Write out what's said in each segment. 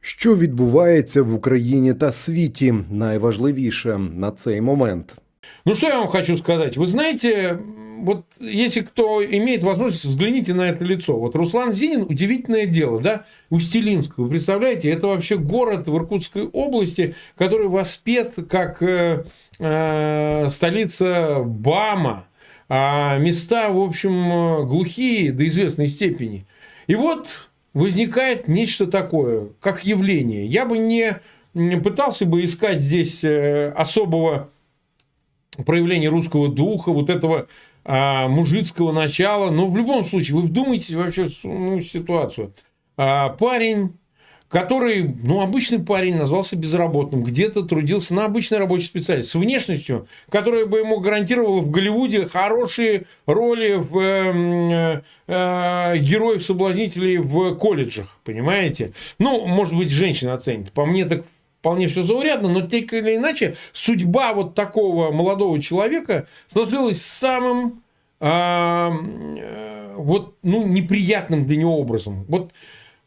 Що відбувається в Україні та світі? Найважливіше на цей момент. Ну, что я вам хочу сказать? Вы знаете, м, вот если кто имеет возможность, взгляните на это лицо. Вот Руслан Зинин, удивительное дело, да, Устилимск, вы представляете, это вообще город в Иркутской области, который воспет как э, э, столица БАМа, а места, в общем, э, глухие до известной степени. И вот возникает нечто такое, как явление. Я бы не пытался бы искать здесь э, особого проявление русского духа, вот этого а, мужицкого начала. Но в любом случае, вы вдумайтесь вообще в ситуацию. А, парень, который, ну, обычный парень, назвался безработным, где-то трудился на обычной рабочей специальности, с внешностью, которая бы ему гарантировала в Голливуде хорошие роли в э, э, героев-соблазнителей в колледжах, понимаете? Ну, может быть, женщина оценит. По мне так вполне все заурядно, но так или иначе судьба вот такого молодого человека сложилась самым а, э, вот ну неприятным для него образом. Вот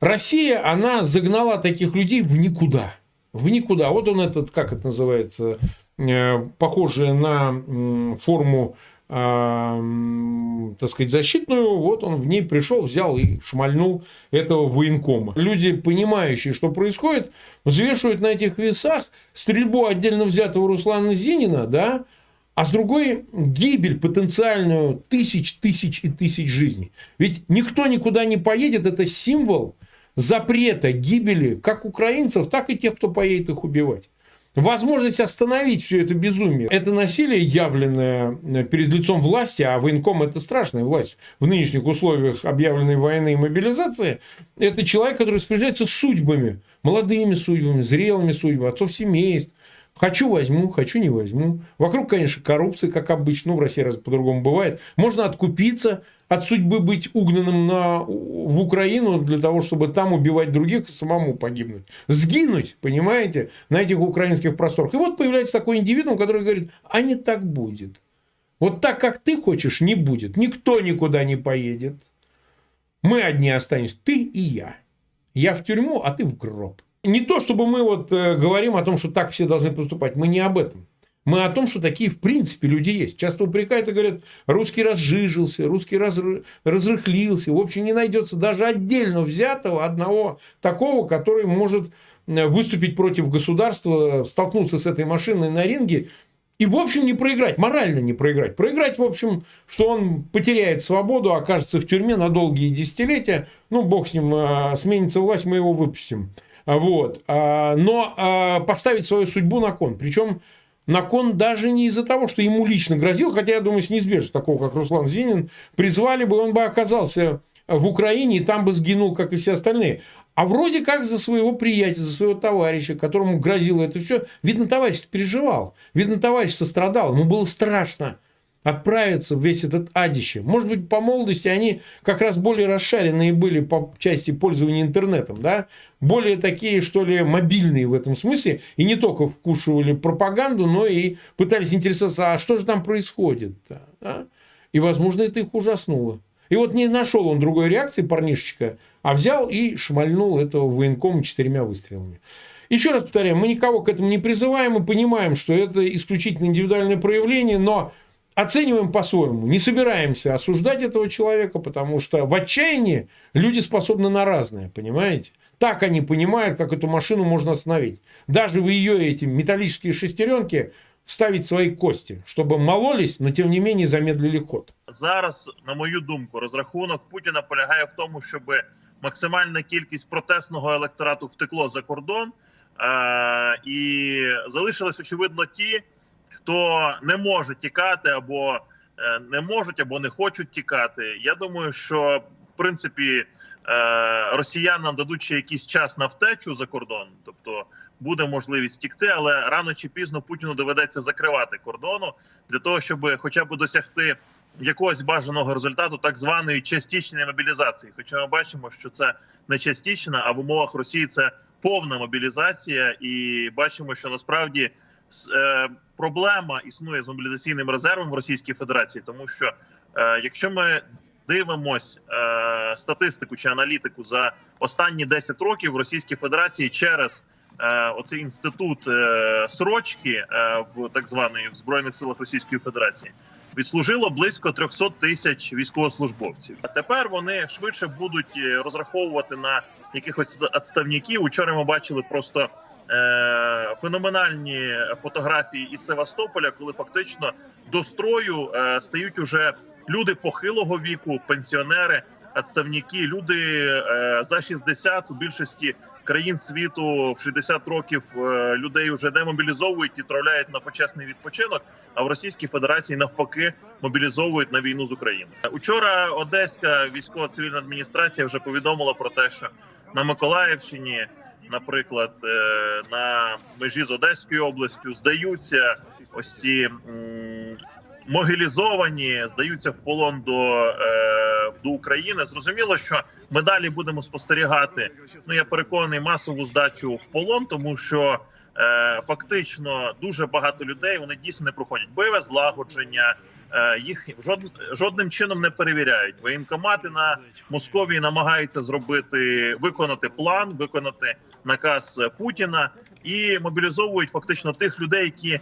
Россия, она загнала таких людей в никуда. В никуда. Вот он этот, как это называется, э, похожее на форму м, так сказать, защитную, вот он в ней пришел, взял и шмальнул этого военкома. Люди, понимающие, что происходит, взвешивают на этих весах стрельбу отдельно взятого Руслана Зинина, да, а с другой гибель потенциальную тысяч, тысяч и тысяч жизней. Ведь никто никуда не поедет, это символ запрета гибели как украинцев, так и тех, кто поедет их убивать. Возможность остановить все это безумие. Это насилие, явленное перед лицом власти, а военком это страшная власть в нынешних условиях объявленной войны и мобилизации, это человек, который распоряжается судьбами, молодыми судьбами, зрелыми судьбами, отцов семейств. Хочу возьму, хочу не возьму. Вокруг, конечно, коррупция, как обычно, ну, в России разве по-другому бывает. Можно откупиться от судьбы быть угнанным на, в Украину для того, чтобы там убивать других самому погибнуть. Сгинуть, понимаете, на этих украинских просторах. И вот появляется такой индивидуум, который говорит, а не так будет. Вот так, как ты хочешь, не будет. Никто никуда не поедет. Мы одни останемся, ты и я. Я в тюрьму, а ты в гроб. Не то, чтобы мы вот э, говорим о том, что так все должны поступать. Мы не об этом. Мы о том, что такие в принципе люди есть. Часто упрекают и говорят, русский разжижился, русский раз, разрыхлился. В общем, не найдется даже отдельно взятого одного такого, который может э, выступить против государства, столкнуться с этой машиной на ринге и, в общем, не проиграть, морально не проиграть. Проиграть, в общем, что он потеряет свободу, окажется в тюрьме на долгие десятилетия. Ну, бог с ним, э, сменится власть, мы его выпустим. Вот. А, но а, поставить свою судьбу на кон. Причем на кон даже не из-за того, что ему лично грозил, хотя, я думаю, если неизбежно такого, как Руслан Зинин, призвали бы, он бы оказался в Украине и там бы сгинул, как и все остальные. А вроде как за своего приятеля, за своего товарища, которому грозило это все. Видно, товарищ переживал. Видно, товарищ сострадал. Ему было страшно отправиться в весь этот адище. Может быть, по молодости они как раз более расшаренные были по части пользования интернетом, да? более такие, что ли, мобильные в этом смысле, и не только вкушивали пропаганду, но и пытались интересоваться, а что же там происходит. Да? И, возможно, это их ужаснуло. И вот не нашел он другой реакции, парнишечка, а взял и шмальнул этого военкома четырьмя выстрелами. Еще раз повторяю, мы никого к этому не призываем, мы понимаем, что это исключительно индивидуальное проявление, но оцениваем по-своему. Не собираемся осуждать этого человека, потому что в отчаянии люди способны на разное, понимаете? Так они понимают, как эту машину можно остановить. Даже в ее эти металлические шестеренки вставить свои кості, щоб мололись, но тим не менее замедлили ход. Зараз, на мою думку, розрахунок Путіна полягає в тому, щоб максимальна кількість протестного електорату втекло за кордон, е- і залишились очевидно ті, Хто не може тікати, або е, не можуть, або не хочуть тікати. Я думаю, що в принципі е, росіянам дадуть ще якийсь час на втечу за кордон, тобто буде можливість тікти, але рано чи пізно Путіну доведеться закривати кордону для того, щоб хоча б досягти. Якогось бажаного результату так званої частичної мобілізації, хоча ми бачимо, що це не частична, а в умовах Росії це повна мобілізація, і бачимо, що насправді е, проблема існує з мобілізаційним резервом в Російській Федерації, тому що е, якщо ми дивимось е, статистику чи аналітику за останні 10 років в Російській Федерації через е, оцей інститут е, срочки е, в так званий в збройних силах Російської Федерації. Відслужило близько 300 тисяч військовослужбовців. А тепер вони швидше будуть е, розраховувати на якихось відставників. Учора ми бачили просто е, феноменальні фотографії із Севастополя, коли фактично до строю е, стають уже люди похилого віку, пенсіонери, відставники, люди е, за 60 у більшості країн світу в 60 років е, людей вже демобілізовують, відправляють на почесний відпочинок. А в Російській Федерації навпаки мобілізовують на війну з України. Учора Одеська військова цивільна адміністрація вже повідомила про те, що на Миколаївщині, наприклад, е, на межі з Одеською областю здаються ось ці могилізовані, здаються в полон до, е, до України. Зрозуміло, що ми далі будемо спостерігати. Ну я переконаний масову здачу в полон, тому що фактично дуже багато людей вони дійсно не проходять бойове злагодження. е, Їх жод, жодним чином не перевіряють. Воєнкомати на Московії намагаються зробити виконати план, виконати наказ Путіна і мобілізовують фактично тих людей, які е,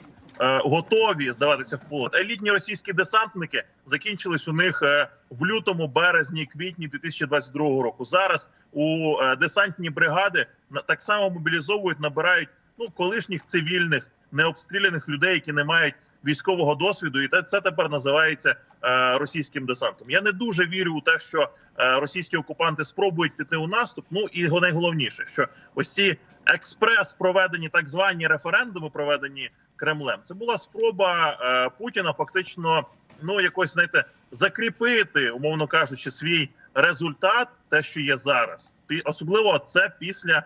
готові здаватися в полон. Елітні російські десантники закінчились у них е, в лютому, березні, квітні 2022 року. Зараз у е, десантні бригади так само мобілізовують, набирають ну колишніх цивільних необстріляних людей, які не мають військового досвіду, і це тепер називається е, російським десантом. Я не дуже вірю у те, що е, російські окупанти спробують піти у наступ. Ну і його найголовніше, що ось ці експрес проведені так звані референдуми, проведені Кремлем. Це була спроба е, Путіна фактично ну якось знаєте закріпити, умовно кажучи, свій результат, те, що є зараз, особливо це після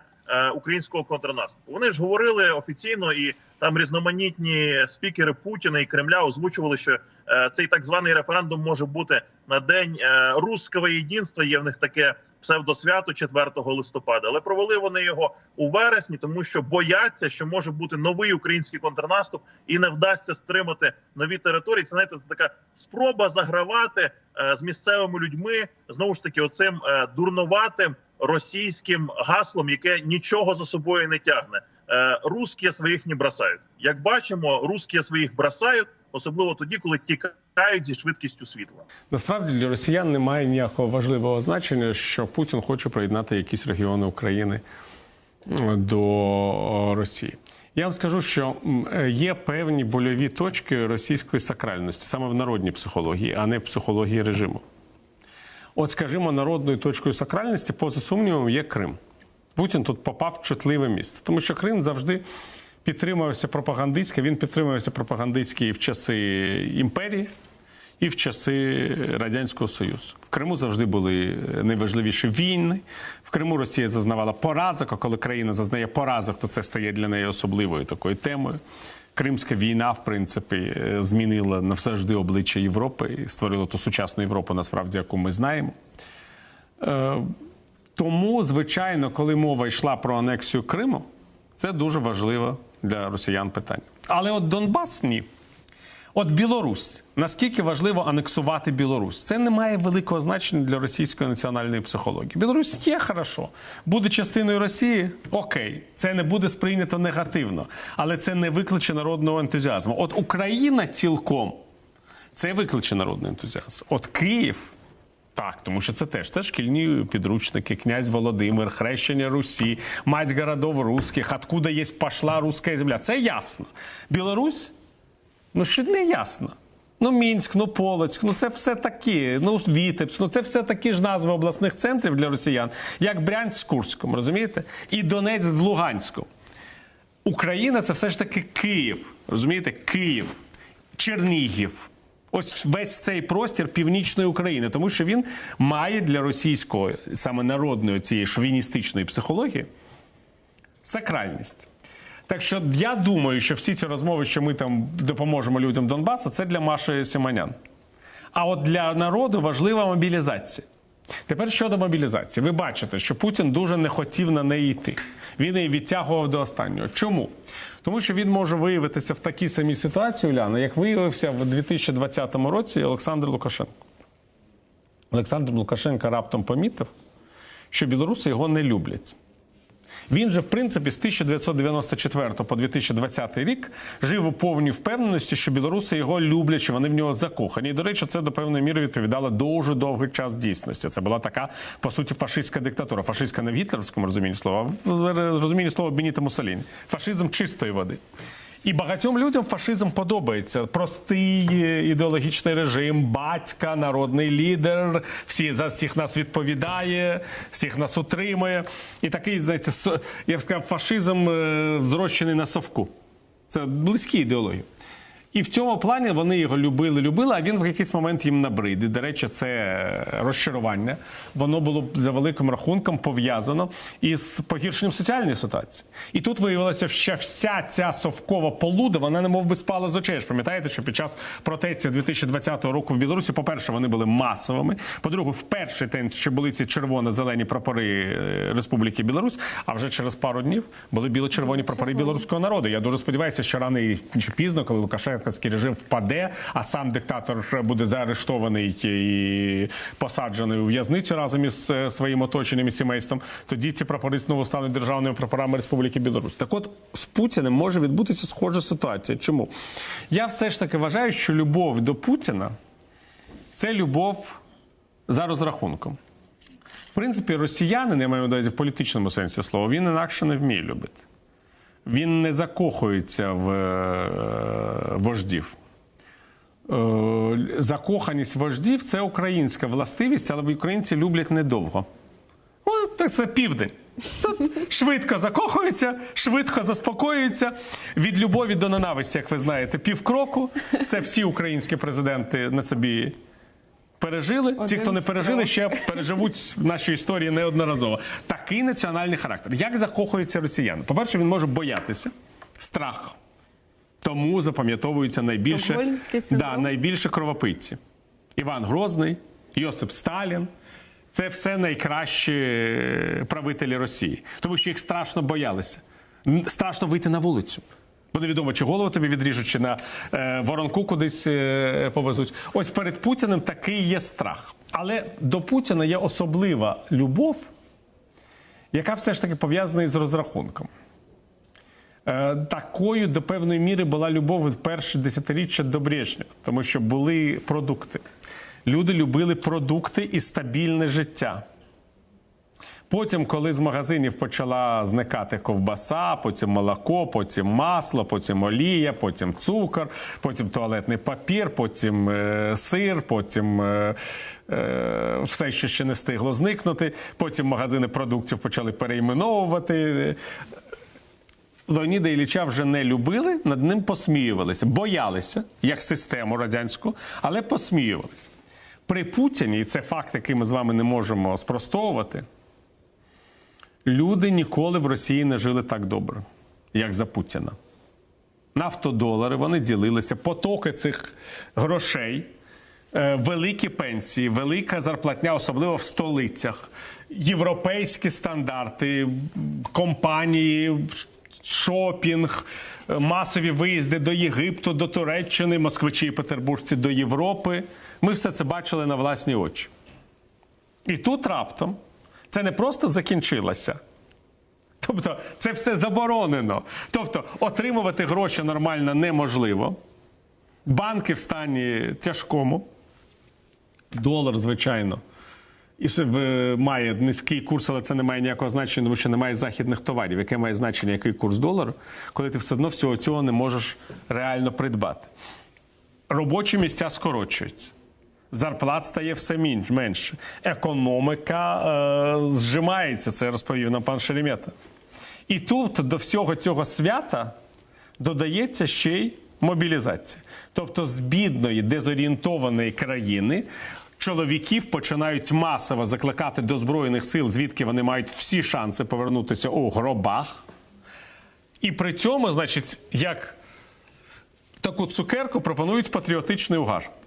українського контрнаступу. Вони ж говорили офіційно, і там різноманітні спікери Путіна і Кремля озвучували, що е, цей так званий референдум може бути на день е, руського єдинства. Є в них таке псевдосвято 4 листопада, але провели вони його у вересні, тому що бояться, що може бути новий український контрнаступ і не вдасться стримати нові території. Це знаєте, це така спроба загравати е, з місцевими людьми знову ж таки, оцим е, дурноватим російським гаслом, яке нічого за собою не тягне. Е, Русські своїх не бросають. Як бачимо, русські своїх бросають, особливо тоді, коли тікають зі швидкістю світла. Насправді для росіян немає ніякого важливого значення, що Путін хоче приєднати якісь регіони України до Росії. Я вам скажу, що е, є певні больові точки російської сакральності саме в народній психології, а не в психології режиму. От, скажімо, народною точкою сакральності, поза сумнівом, є Крим. Путін тут попав в чутливе місце, тому що Крим завжди підтримувався пропагандистськи. Він підтримувався пропагандистськи в часи імперії, і в часи Радянського Союзу. В Криму завжди були найважливіші війни. В Криму Росія зазнавала поразок, а коли країна зазнає поразок, то це стає для неї особливою такою темою. Кримська війна, в принципі, е, змінила навсегди обличчя Європи і створила ту сучасну Європу, насправді, яку ми знаємо. Е, Тому, звичайно, коли мова йшла про анексію Криму, це дуже важливе для росіян питання. Але от Донбас ні. От Білорусь. Наскільки важливо анексувати Білорусь? Це не має великого значення для російської національної психології. Білорусь є хорошо. Буде частиною Росії? Окей, це не буде сприйнято негативно, але це не викличе народного ентузіазму. От Україна цілком це викличе народний ентузіазм. От Київ. Так, тому що це теж це шкільні підручники, князь Володимир, хрещення Русі, мать городов русських, откуда є пошла руська земля. Це ясно. Білорусь Ну що не ясно. Ну, Мінськ, ну Полоцьк, ну це все такі, ну Вітебськ, ну це все такі ж назви обласних центрів для росіян, як Брянськ з Курськом, розумієте? І Донецьк з Луганськом. Україна це все ж таки Київ. Розумієте? Київ, Чернігів. Ось весь цей простір північної України, тому що він має для російської, саме народної цієї шовіністичної психології сакральність. Так що я думаю, що всі ці розмови, що ми там допоможемо людям Донбасу, це для Маші Симонян. А от для народу важлива мобілізація. Тепер щодо мобілізації, ви бачите, що Путін дуже не хотів на неї йти. Він її відтягував до останнього. Чому? Тому що він може виявитися в такій самій ситуації, Уляна, як виявився в 2020 році Олександр Лукашенко. Олександр Лукашенко раптом помітив, що білоруси його не люблять. Він же, в принципі, з 1994 по 2020 рік жив у повній впевненості, що білоруси його люблять, що вони в нього закохані. І, до речі, це до певної міри відповідало дуже довгий час дійсності. Це була така, по суті, фашистська диктатура. Фашистська не в гітлерському розумінні слова, а в розумінні слова Беніта Мусоліні. Фашизм чистої води. І багатьом людям фашизм подобається. Простий е, ідеологічний режим, батька, народний лідер, всі за всіх нас відповідає, всіх нас утримує. І такий, знаєте, я б сказав, фашизм е, зрощений на совку. Це близькі ідеології. І в цьому плані вони його любили, любили, а він в якийсь момент їм набрид. І, до речі, це розчарування. Воно було за великим рахунком пов'язано із погіршенням соціальної ситуації. І тут виявилося, що вся ця совкова полуда, вона не мов би спала з очей. Ж Пам'ятаєте, що під час протестів 2020 року в Білорусі, по-перше, вони були масовими. По-друге, в перший день ще були ці червоно-зелені прапори е, Республіки Білорусь, а вже через пару днів були біло-червоні прапори білоруського народу. Я дуже сподіваюся, що рано і- пізно, коли Лукашенківський режим впаде, а сам диктатор буде заарештований і посаджений у в'язницю разом із е, своїм оточенням і сімейством, тоді ці прапори знову стануть державними прапорами Республіки Білорусь. Так от з Путіним може відбутися схожа ситуація. Чому? Я все ж таки вважаю, що любов до Путіна це любов за розрахунком. В принципі, росіянин, я маю на увазі в політичному сенсі слова, він інакше не вміє любити. Він не закохується в е, вождів. Е, Закоханість вождів це українська властивість, але українці люблять недовго. О, так це південь. Тут швидко закохуються, швидко заспокоюються. Від любові до ненависті, як ви знаєте, півкроку. Це всі українські президенти на собі пережили. Ті, хто не пережили, ще переживуть в нашій історії неодноразово. Такий національний характер. Як закохується росіян? По-перше, він може боятися, страх. Тому запам'ятовуються найбільше, да, найбільше кровопивці. Іван Грозний, Йосип Сталін. Це все найкращі е, правителі Росії, тому що їх страшно боялися. Страшно вийти на вулицю. Бо невідомо, чи голову тобі відріжуть, чи на е, воронку кудись е, повезуть. Ось перед Путіним такий є страх. Але до Путіна є особлива любов, яка все ж таки пов'язана із розрахунком. Е, Такою до певної міри була любов від перші десятиріччя до Брежнєва, тому що були продукти. Люди любили продукти і стабільне життя. Потім, коли з магазинів почала зникати ковбаса, потім молоко, потім масло, потім олія, потім цукор, потім туалетний папір, потім е, сир, потім е, е, все, що ще не встигло зникнути. Потім магазини продуктів почали перейменовувати. Леоніда Ілліча вже не любили, над ним посміювалися, боялися, як систему радянську, але посміювалися. При Путіні, і це факт, який ми з вами не можемо спростовувати, люди ніколи в Росії не жили так добре, як за Путіна. Нафтодолари вони ділилися, потоки цих грошей, е, великі пенсії, велика зарплатня, особливо в столицях, європейські стандарти, компанії, шопінг, масові виїзди до Єгипту, до Туреччини, москвичі і петербуржці до Європи. Ми все це бачили на власні очі. І тут раптом це не просто закінчилося. Тобто це все заборонено. Тобто отримувати гроші нормально неможливо. Банки в стані тяжкому. Долар, звичайно. І має низький курс, але це не має ніякого значення, тому що немає західних товарів. Яке має значення, який курс долару, коли ти все одно всього цього не можеш реально придбати. Робочі місця скорочуються. Зарплат стає все менше. Економіка е, зжимається, це розповів нам пан Шеремета. І тут до всього цього свята додається ще й мобілізація. Тобто з бідної, дезорієнтованої країни чоловіків починають масово закликати до Збройних сил, звідки вони мають всі шанси повернутися у гробах. І при цьому, значить, як таку цукерку пропонують патріотичний угар.